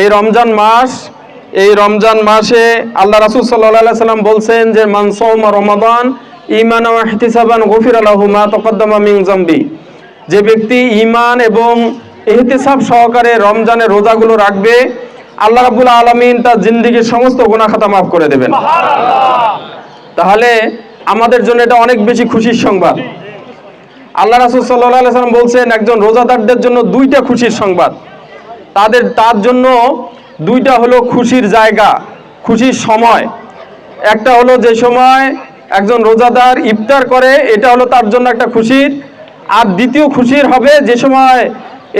এই রমজান মাস এই রমজান মাসে আল্লাহ রাসুল সাল্লাহ সাল্লাম বলছেন যে মানসৌমা রমাদান ইমান ইহতিসাবান গফির আলাহুমা তকদ্দমা মিং জম্বি যে ব্যক্তি ইমান এবং ইহতিসাব সহকারে রমজানের রোজাগুলো রাখবে আল্লাহ রাবুল আলমিন তার জিন্দিগির সমস্ত গুণা খাতা মাফ করে দেবেন। তাহলে আমাদের জন্য এটা অনেক বেশি খুশির সংবাদ। আল্লাহ রাসুল সাল্লাহ সাল্লাম বলছেন একজন রোজাদারদের জন্য দুইটা খুশির সংবাদ। তাদের, তার জন্য দুইটা হলো খুশির জায়গা, খুশির সময়। একটা হলো যে সময় একজন রোজাদার ইফতার করে, এটা হলো তার জন্য একটা খুশির। আর দ্বিতীয় খুশির হবে যে সময়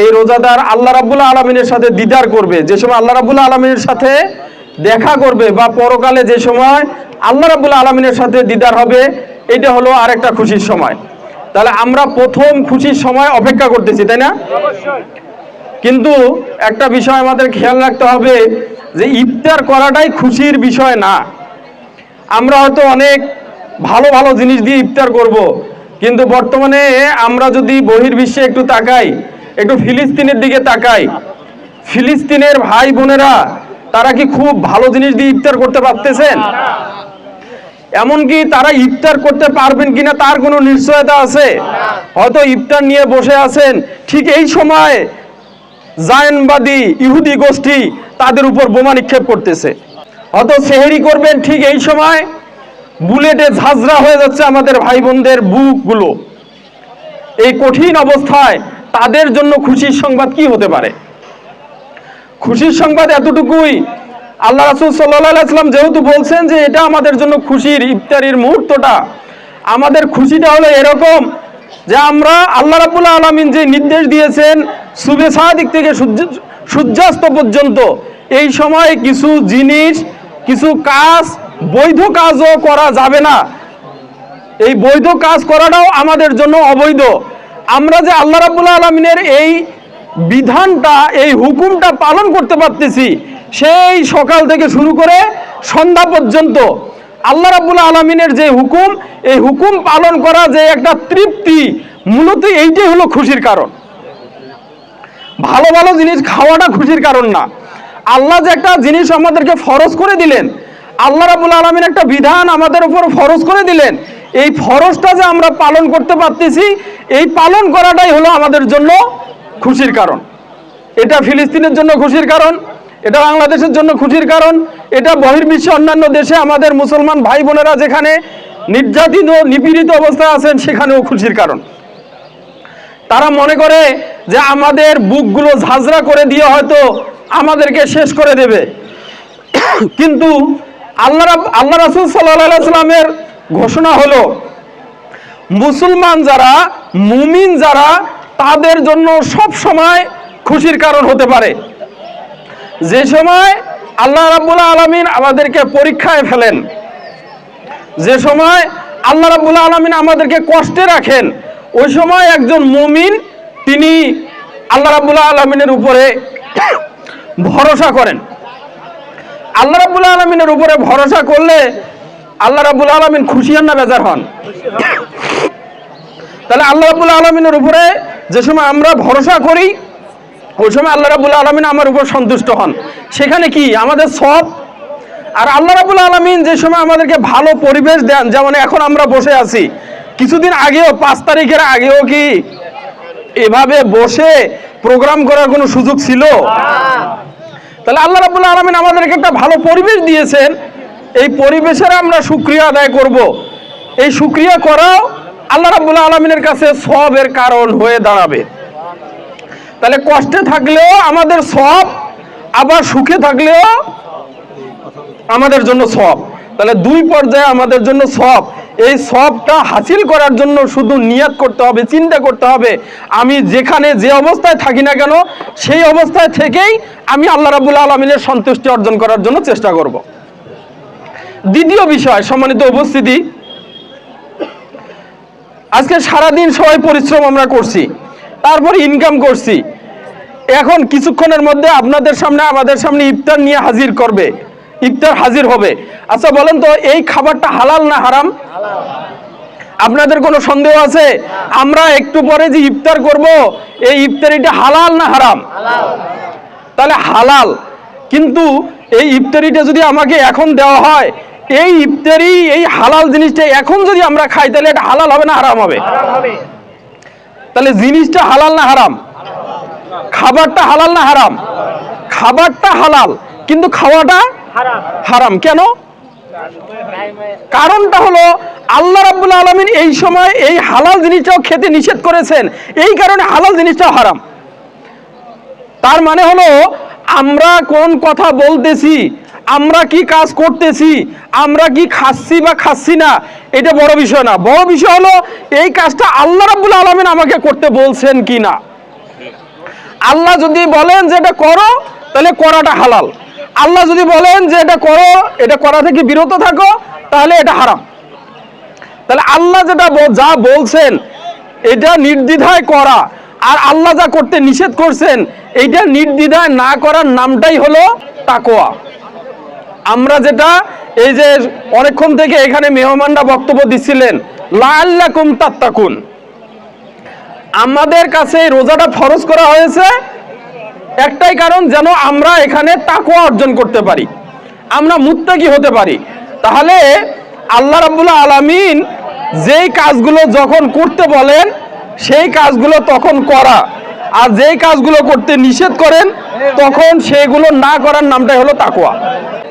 এই রোজাদার আল্লাহ রাবুল্লাহ আলমিনের সাথে দিদার করবে, যে সময় আল্লাহ রাবুল্লাহ আলমিনের সাথে দেখা করবে বা পরকালে যে সময় আল্লাহ রাবুল্লাহ আলমিনের সাথে দিদার হবে, এটা হলো আরেকটা খুশির সময়। তাহলে আমরা প্রথম খুশির সময় অপেক্ষা করতেছি, তাই না? কিন্তু একটা বিষয় আমাদের খেয়াল রাখতে হবে যে ইফতার করাটাই খুশির বিষয় না। আমরা হয়তো অনেক ভালো ভালো জিনিস দিয়ে ইফতার করব। কিন্তু বর্তমানে আমরা যদি বহির্বিশ্বে একটু তাকাই, একটু ফিলিস্তিনের দিকে তাকাই, ফিলিস্তিনের ভাই বোনেরা, তারা কি খুব ভালো জিনিস দিয়ে ইফতার করতে পারতেছেন? এমনকি তারা ইফতার করতে পারবেন কিনা তার কোনো নিশ্চয়তা আছে? হয়তো ইফতার নিয়ে বসে আছেন। ঠিক এই সময় জায়নবাদী ইহুদি গোষ্ঠী তাদের উপর বোমা নিক্ষেপ করতেছে। অত সেহেরি করবেন ঠিক এই সময় বুলেটে ঝাঁঝরা হয়ে যাচ্ছে আমাদের ভাই বোনদের বুকগুলো। এই কঠিন অবস্থায় তাদের জন্য খুশির সংবাদ কি হতে পারে? খুশির সংবাদ এতটুকুই। আল্লাহ রাসুল সাল্লাম যেহেতু বলছেন যে এটা আমাদের জন্য খুশির ইফতারির মুহূর্তটা, আমাদের খুশিটা হলো এরকম যে আমরা আল্লাহ রাবুল্লাহ আলমিন যে নির্দেশ দিয়েছেন সুবে সাদিক থেকে সূর্যাস্ত পর্যন্ত, এই সময় কিছু জিনিস, কিছু কাজ, বৈধ কাজও করা যাবে না। এই বৈধ কাজ করাটাও আমাদের জন্য অবৈধ। আমরা যে আল্লাহ রাবুল্লাহ আলমিনের এই বিধানটা, এই হুকুমটা পালন করতে পারতেছি, সেই সকাল থেকে শুরু করে সন্ধ্যা পর্যন্ত আল্লাহ রাবুল্লাহ আলমিনের যে হুকুম, এই হুকুম পালন করা যে একটা তৃপ্তি, মূলত এইটাই হলো খুশির কারণ। ভালো ভালো জিনিস খাওয়াটা খুশির কারণ না। আল্লাহ যে একটা জিনিস আমাদেরকে ফরজ করে দিলেন, আল্লাহ রাবুল আলমিন একটা বিধান আমাদের উপর ফরজ করে দিলেন, এই ফরজটা যে আমরা পালন করতে পারতেছি, এই পালন করাটাই হলো আমাদের জন্য খুশির কারণ। এটা ফিলিস্তিনের জন্য খুশির কারণ। এটা বাংলাদেশের জন্য খুশির কারণ, এটা বহির্বিশ্বে অন্যান্য দেশে আমাদের মুসলমান ভাই বোনেরা যেখানে নির্যাতিত, নিপীড়িত অবস্থায় আছেন, সেখানেও খুশির কারণ। তারা মনে করে যে আমাদের বুকগুলো ঝাঁঝরা করে দিয়ে হয়তো আমাদেরকে শেষ করে দেবে। কিন্তু আল্লাহ আল্লাহ রাসুল সাল্লাহ সাল্লামের ঘোষণা হলো, মুসলমান যারা, মুমিন যারা, তাদের জন্য সব সময় খুশির কারণ হতে পারে। যে সময় আল্লাহ রাবুল আলমিন আমাদেরকে পরীক্ষায় ফেলেন, যে সময় আল্লাহ রাবুল আলমিন আমাদেরকে কষ্টে রাখেন, ওই সময় একজন মুমিন তিনি আল্লাহ রাবুল্লাহ আলমিনের উপরে ভরসা করেন। আল্লাহ রাবুল আলমিনের উপরে ভরসা করলে আল্লাহ রাবুল আলমিন খুশি হন না বেজার হন? তাহলে আল্লাহ রাবুল আলমিনের উপরে যে সময় আমরা ভরসা করি ওই সময় আল্লাহ রাবুল আলমিন আমার উপর সন্তুষ্ট হন। সেখানে কি? আমাদের সব। আর আল্লাহ রাবুল আলমিন যে সময় আমাদেরকে ভালো পরিবেশ দেন, যেমন এখন আমরা বসে আছি, কিছুদিন আগেও, পাঁচ তারিখের আগেও কি এভাবে বসে প্রোগ্রাম করার কোনো সুযোগ ছিল? তাহলে আল্লাহ রাবুল আলমিন আমাদেরকে একটা ভালো পরিবেশ দিয়েছেন। এই পরিবেশের আমরা সুক্রিয়া আদায় করব। এই সুক্রিয়া করাও আল্লাহ রাবুল আলমিনের কাছে সবের কারণ হয়ে দাঁড়াবে। তাহলে কষ্টে থাকলেও আমাদের সব, আবার সুখে থাকলেও আমাদের জন্য সব। তাহলে দুই পর্যায়ে আমাদের জন্য সব। এই সবটা হাসিল করার জন্য শুধু নিয়াত করতে হবে, চিন্তা করতে হবে। আমি যেখানে যে অবস্থায় থাকি না কেন, সেই অবস্থায় থেকেই আমি আল্লাহ রাবুল আলমিনের সন্তুষ্টি অর্জন করার জন্য চেষ্টা করব। দ্বিতীয় বিষয়, সম্মানিত উপস্থিতি। আজকে সারাদিন সবাই পরিশ্রম আমরা করছি, তারপর ইনকাম করছি। এখন কিছুক্ষণের মধ্যে আপনাদের সামনে আমাদের সামনে ইফতার নিয়ে হাজির করবে। ইফতার হাজির হবে। আচ্ছা বলেন তো এই খাবারটা হালাল না হারাম? আপনাদের কোনো সন্দেহ আছে? আমরা একটু পরে যে ইফতার করব এই ইফতারিটা হালাল না হারাম? তাহলে হালাল। কিন্তু এই ইফতারিটা যদি আমাকে এখন দেওয়া হয় এই ইফতারি এই হালাল জিনিসটা এখন যদি আমরা খাই তাহলে এটা হালাল হবে না হারাম হবে? তাহলে জিনিসটা হালাল না হারাম? খাবারটা হালাল না হারাম? খাবারটা হালাল, কিন্তু খাওয়াটা হারাম। কেন? কারণটা হলো আল্লাহ রাব্বুল আলমিন এই সময় এই হালাল জিনিসটাও খেতে নিষেধ করেছেন। এই কারণে হালাল জিনিসটাও হারাম। তার মানে হলো আমরা কোন কথা বলতেছি, আমরা কি কাজ করতেছি, আমরা কি খাচ্ছি বা খাচ্ছি না, এটা বড় বিষয় না। বড় বিষয় হলো এই কাজটা আল্লাহ রাব্বুল আলমিন আমাকে করতে বলছেন কি না আল্লাহ যদি বলেন যে এটা করো, তাহলে করাটা হালাল। আল্লাহ যদি বলেন যে এটা করো, এটা করা থেকে বিরত থাকো, তাহলে এটা হারাম। তাহলে আল্লাহ যেটা যা বলছেন, এটা নির্দ্বিধায় করা। আর আল্লাহ যা করতে নিষেধ করছেন, এইটা নির্দ্বিধায় না করার নামটাই হলো তাকোয়া আমরা যেটা এই যে অনেকক্ষণ থেকে এখানে মেহমানরা বক্তব্য দিচ্ছিলেন লাল্লাকুম তাত্তাকুন। আমাদের কাছে রোজাটা ফরজ করা হয়েছে। একটাই কারণ যেন আমরা এখানে তাকুয়া অর্জন করতে পারি। আমরা মুত্তাকি হতে পারি। তাহলে আল্লাহ রাব্বুল আলামিন যেই কাজগুলো যখন করতে বলেন, সেই কাজগুলো তখন করা। আর যেই কাজগুলো করতে নিষেধ করেন, তখন সেগুলো না করার নামটাই হলো তাকওয়া।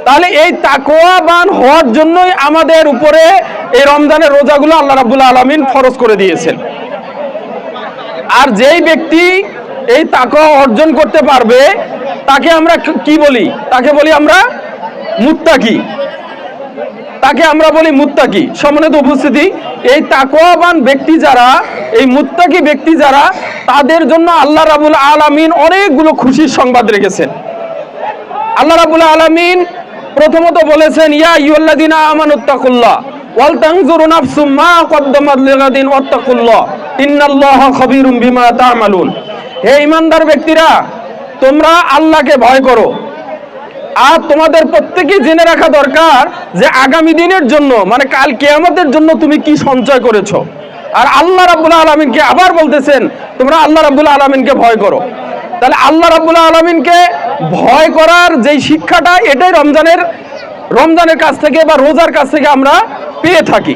তাহলে এই তাকওয়াবান হওয়ার জন্যই আমাদের উপরে এই রমজানের রোজাগুলো আল্লাহ রাব্বুল আলামিন ফরজ করে দিয়েছেন। আর যেই ব্যক্তি এই তাকওয়া অর্জন করতে পারবে, তাকে আমরা কি- বলি? তাকে বলি আমরা মুত্তাকি। তাকে আমরা বলি মুত্তাকি। সম্মানিত উপস্থিতি, এই তাকওয়াবান ব্যক্তি যারা, এই মুত্তাকি ব্যক্তি যারা, তাদের জন্য আল্লাহ রাবুল আলামিন অনেকগুলো খুশির সংবাদ রেখেছেন। আল্লাহ রাবুল আলামিন প্রথমত বলেছেন, ইয়া আইয়ুহাল্লাযিনা আমানুত্তাকুল্লাহ ওয়াল তানজুরু নাফসুম মা লিগাদিন ইন্নাল্লাহা খাবীরুম বিমা তা'মালুন। হে ঈমানদার ব্যক্তিরা, তোমরা আল্লাহকে ভয় করো। আর তোমাদের প্রত্যেকেই জেনে রাখা দরকার যে আগামী দিনের জন্য মানে কাল কিয়ামতের জন্য তুমি কি সঞ্চয় করেছ। আর আল্লাহ রাব্বুল আলামিনকে আবার বলতেছেন, তোমরা আল্লাহ রাব্বুল আলামিনকে ভয় করো। তাহলে আল্লাহ রাব্বুল আলামিনকে ভয় করার যেই শিক্ষাটা, এটাই রমজানের রমজানের কাছ থেকে বা রোজার কাছ থেকে আমরা পেয়ে থাকি।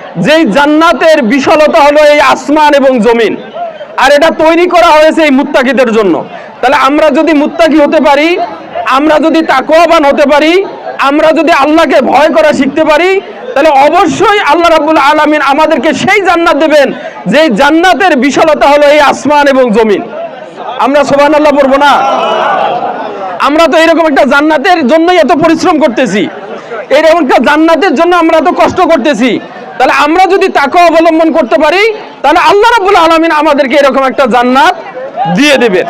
যেই জান্নাতের বিশালতা হলো এই আসমান এবং জমিন। আর এটা তৈরি করা হয়েছে এই মুত্তাকিদের জন্য। তাহলে আমরা যদি মুত্তাকি হতে পারি, আমরা যদি তাকওয়াবান হতে পারি, আমরা যদি আল্লাহকে ভয় করা শিখতে পারি, তাহলে অবশ্যই আল্লাহ রাব্বুল আলামিন আমাদেরকে সেই জান্নাত দেবেন, যেই জান্নাতের বিশালতা হলো এই আসমান এবং জমিন। আমরা সুবহানাল্লাহ পড়ব না? আমরা তো এরকম একটা জান্নাতের জন্যই এত পরিশ্রম করতেছি। এরকম একটা জান্নাতের জন্য আমরা এত কষ্ট করতেছি। তাহলে আমরা যদি তাকে অবলম্বন করতে পারি, তাহলে আল্লাহ রাবুল আলমিন আমাদেরকে এরকম একটা জান্নাত দিয়ে দেবেন।